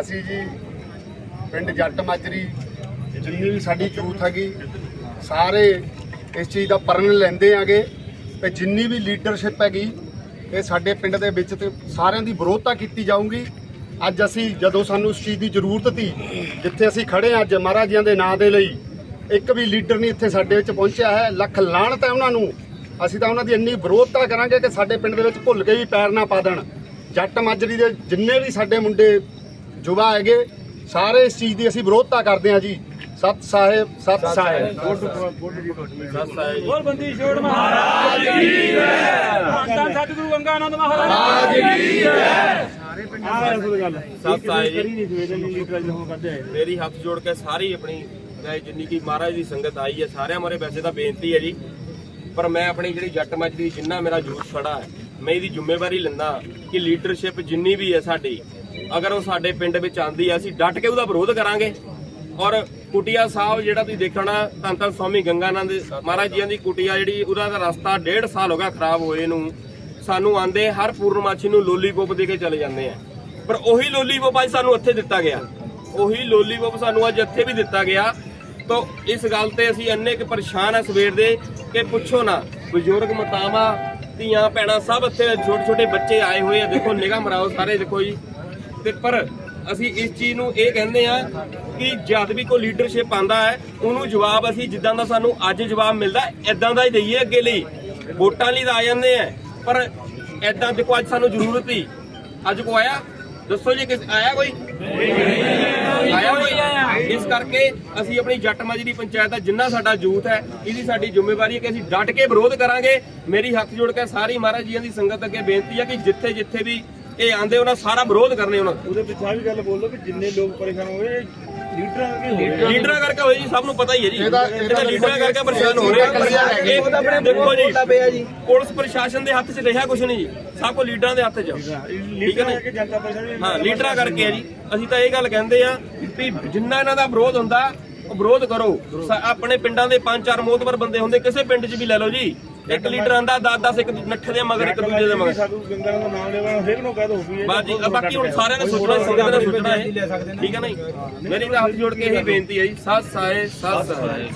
ਅਸੀਂ ਜੀ ਪਿੰਡ ਜੱਟ ਮਾਜਰੀ, ਜਿੰਨੀ ਵੀ ਸਾਡੀ ਯੂਥ ਹੈਗੀ, ਸਾਰੇ ਇਸ ਚੀਜ਼ ਦਾ ਪਰਨ ਲੈਂਦੇ ਆਗੇ ਤੇ ਜਿੰਨੀ ਵੀ ਲੀਡਰਸ਼ਿਪ ਹੈਗੀ, ਇਹ ਸਾਡੇ ਪਿੰਡ ਦੇ ਵਿੱਚ ਤੇ ਸਾਰਿਆਂ ਦੀ ਵਿਰੋਧਤਾ ਕੀਤੀ ਜਾਊਗੀ। ਅੱਜ ਅਸੀਂ ਜਦੋਂ ਸਾਨੂੰ ਇਸ ਚੀਜ਼ ਦੀ ਜ਼ਰੂਰਤ ਸੀ, ਜਿੱਥੇ ਅਸੀਂ ਖੜੇ ਹਾਂ ਅੱਜ ਮਹਾਰਾਜਿਆਂ ਦੇ ਨਾਂ ਦੇ ਲਈ, ਇੱਕ ਵੀ ਲੀਡਰ ਨਹੀਂ ਇੱਥੇ ਸਾਡੇ ਵਿੱਚ ਪਹੁੰਚਿਆ ਹੈ। ਲੱਖ ਲਾਹਣਤ ਹੈ ਉਹਨਾਂ ਨੂੰ। ਅਸੀਂ ਤਾਂ ਉਹਨਾਂ ਦੀ ਇੰਨੀ ਵਿਰੋਧਤਾ ਕਰਾਂਗੇ ਕਿ ਸਾਡੇ ਪਿੰਡ ਦੇ ਵਿੱਚ ਭੁੱਲ ਕੇ ਵੀ ਪੈਰ ਨਾ ਪਾ ਦੇਣ। ਜੱਟ ਮਾਜਰੀ ਦੇ ਜਿੰਨੇ ਵੀ ਸਾਡੇ ਮੁੰਡੇ ਯੁਵਾ ਹੈਗੇ। ਸਾਰੇ ਇਸ ਚੀਜ਼ ਦੀ ਅਸੀਂ ਵਿਰੋਧਤਾ ਕਰਦੇ ਹਾਂ ਜੀ। ਸਤ ਸਾਹਿਬ ਸਤ ਸਾਹਿਬ। ਹੋਰ ਬੰਦੀ ਛੋੜ ਮਹਾਰਾਜ। ਕੀ ਜੈ। ਧੰਨ ਸਤਿਗੁਰੂ ਗੰਗਾ ਆਨੰਦ ਮਹਾਰਾਜ। ਕੀ ਜੈ। ਸਾਰੇ ਪਿੰਡ ਗੱਲ ਸਤਿ ਆਏ ਮੇਰੀ ਹੱਥ ਜੋੜ ਕੇ ਸਾਰੀ ਆਪਣੀ ਮੈਂ ਜਿੰਨੀ ਕੀ ਮਹਾਰਾਜ ਦੀ ਸੰਗਤ ਆਈ ਹੈ ਸਾਰਿਆਂ ਮਾਰੇ ਵੈਸੇ ਤਾਂ ਬੇਨਤੀ ਹੈ ਜੀ। ਪਰ ਮੈਂ ਆਪਣੀ ਜਿਹੜੀ ਜੱਟ ਮੱਝ ਦੀ ਜਿੰਨਾ ਮੇਰਾ ਜੂਸ ਖੜਾ ਹੈ ਮੈਂ ਇਹਦੀ ਜ਼ਿੰਮੇਵਾਰੀ ਲੈਂਦਾ ਕਿ ਲੀਡਰਸ਼ਿਪ ਜਿੰਨੀ ਵੀ ਹੈ ਸਾਡੀ ਅਗਰ ਉਹ ਸਾਡੇ ਪਿੰਡ ਵਿੱਚ ਆਂਦੀ ਹੈ ਅਸੀਂ ਡਟ ਕੇ ਉਹਦਾ ਵਿਰੋਧ ਕਰਾਂਗੇ। ਔਰ ਕੁਟਿਆ ਸਾਹਿਬ ਜਿਹੜਾ ਤੁਸੀਂ ਦੇਖਣਾ ਧੰਨ ਧੰਨ ਸਵਾਮੀ ਗੰਗਾਨੰਦ ਮਹਾਰਾਜ ਜੀਆਂ ਦੀ ਕੁਟਿਆ ਜਿਹੜੀ, ਉਹਦਾ ਦਾ ਰਸਤਾ ਡੇਢ ਸਾਲ ਹੋ ਗਿਆ ਖਰਾਬ ਹੋਏ ਨੂੰ। ਸਾਨੂੰ ਆਂਦੇ ਹਰ ਪੂਰਨਮਾਸ਼ੀ ਨੂੰ ਲੋਲੀਪੌਪ ਦੇ ਕੇ ਚਲੇ ਜਾਂਦੇ ਆ। ਪਰ ਉਹੀ ਲੋਲੀਪੌਪ ਅੱਜ ਸਾਨੂੰ ਇੱਥੇ ਦਿੱਤਾ ਗਿਆ। ਉਹੀ ਲੋਲੀਪੌਪ ਸਾਨੂੰ ਅੱਜ ਇੱਥੇ ਵੀ ਦਿੱਤਾ ਗਿਆ। ਤਾਂ ਇਸ ਗੱਲ ਤੇ ਅਸੀਂ ਇੰਨੇ ਕਿ ਪਰੇਸ਼ਾਨ ਆ ਸਵੇਰ ਦੇ ਕਿ ਪੁੱਛੋ ਨਾ, ਬਜ਼ੁਰਗ, ਮਤਾਵਾ, ਧੀਆਂ, ਭੈਣਾਂ ਸਭ ਇੱਥੇ ਛੋਟੇ ਛੋਟੇ ਬੱਚੇ ਆਏ ਹੋਏ ਆ। ਦੇਖੋ ਨਿਗਾਹ ਮਰਾਓ ਸਾਰੇ, ਦੇਖੋ ਜੀ। ਤੇ ਪਰ ਅਸੀਂ ਇਸ ਚੀਜ਼ ਨੂੰ ਇਹ ਕਹਿੰਦੇ ਆ ਕਿ ਜਦ ਵੀ ਕੋਈ ਲੀਡਰਸ਼ਿਪ ਆਂਦਾ ਹੈ, ਉਹਨੂੰ ਜਵਾਬ ਅਸੀਂ ਜਿੱਦਾਂ ਦਾ ਸਾਨੂੰ ਅੱਜ ਜਵਾਬ ਮਿਲਦਾ ਇਦਾਂ ਦਾ ਹੀ ਦਈਏ ਅੱਗੇ ਲਈ। ਵੋਟਾਂ ਲਈ ਤਾਂ ਆ ਜਾਂਦੇ ਆ, ਪਰ ਇਦਾਂ ਦੇਖੋ ਅੱਜ ਸਾਨੂੰ ਜ਼ਰੂਰਤ ਹੀ ਅੱਜ ਕੋ ਆਇਆ? ਦੱਸੋ ਜੀ, ਕਿਸ ਆਇਆ ਕੋਈ? ਆਇਆ ਕੋਈ? ਇਸ ਕਰਕੇ ਅਸੀਂ ਆਪਣੀ ਜੱਟ ਮਾਜਰੀ ਪੰਚਾਇਤ ਦਾ ਜਿੰਨਾ ਸਾਡਾ ਯੂਥ ਹੈ, ਇਹਦੀ ਸਾਡੀ ਜ਼ਿੰਮੇਵਾਰੀ ਹੈ ਕਿ ਅਸੀਂ ਡਟ ਕੇ ਵਿਰੋਧ ਕਰਾਂਗੇ। ਮੇਰੀ ਹੱਥ ਜੋੜ ਕੇ ਸਾਰੀ ਮਹਾਰਾਜ ਜੀਆਂ ਦੀ ਸੰਗਤ ਅੱਗੇ ਬੇਨਤੀ ਹੈ ਕਿ ਜਿੱਥੇ ਜਿੱਥੇ ਵੀ ਇਹ ਆਂਦੇ ਉਹਨਾਂ ਸਾਰਾ ਵਿਰੋਧ ਕਰਨੇ ਉਹਨਾਂ ਉਹਦੇ ਪਿੱਛੇ ਵੀ ਗੱਲ ਬੋਲੋ ਕਿ ਜਿੰਨੇ ਲੋਕ ਪਰੇਸ਼ਾਨ ਹੋਏ ਲੀਡਰਾਂ ਕਰਕੇ ਹੋਏ। ਲੀਡਰਾਂ ਕਰਕੇ ਹੋਈ ਜੀ ਸਭ ਨੂੰ ਪਤਾ ਹੀ ਹੈ ਜੀ। ਇਹਦਾ- ਲੀਡਰਾਂ ਕਰਕੇ ਪਰੇਸ਼ਾਨ ਹੋ ਰਹੇ ਆ। ਇਹ ਦੇਖੋ ਜੀ ਪੁਲਿਸ ਪ੍ਰਸ਼ਾਸਨ ਦੇ ਹੱਥ 'ਚ ਰਿਹਾ ਕੁਝ ਨਹੀਂ ਜੀ। ਸਭ ਕੋ ਲੀਡਰਾਂ ਦੇ ਹੱਥ 'ਚ। ਆ। ਲੀਡਰਾਂ ਕਰਕੇ ਜਨਤਾ ਪਰੇਸ਼ਾਨ ਹਾਂ ਲੀਡਰਾਂ ਕਰਕੇ। ਆ ਜੀ। ਅਸੀਂ ਤਾਂ ਇਹ ਗੱਲ ਕਹਿੰਦੇ ਆ ਵੀ ਜਿੰਨਾ ਇਹਨਾਂ ਦਾ ਵਿਰੋਧ ਹੁੰਦਾ ਉਹ ਵਿਰੋਧ ਕਰੋ। ਸ- ਆਪਣੇ ਪਿੰਡਾਂ ਦੇ ਪੰਜ ਚਾਰ ਮੋਤਬਰ ਬੰਦੇ ਹੁੰਦੇ ਕਿਸੇ ਪਿੰਡ 'ਚ ਵੀ ਲੈ ਲਓ ਜੀ। ਇੱਕ ਲੀਡਰ ਆਂਦਾ 10 10 ਇੱਕ ਨੱਠੇ ਦੇ ਮਗਰ ਇੱਕ ਦੂਜੇ ਦੇ ਮਗਰ। ਸਾਧੂ ਗੰਗਾ ਦਾ ਨਾਮ ਲੈਣਾ ਹਰੇਕ ਨੂੰ ਕਹਿ ਦੋ ਵੀ ਬਾਜੀ ਬਾਕੀ ਹੁਣ ਸਾਰਿਆਂ ਨੇ ਸੋਚਣਾ ਸੰਗਤ ਨੇ। ਸੋਚਣਾ ਹੈ ਠੀਕ ਹੈ ਨਾ ਜੀ? ਮੇਰੀ ਤਾਂ ਹੱਥ ਜੋੜ ਕੇ ਇਹੀ ਬੇਨਤੀ ਹੈ ਜੀ ਸਤਿ ਸਾਏ ਸਤਿ ਸਾਏ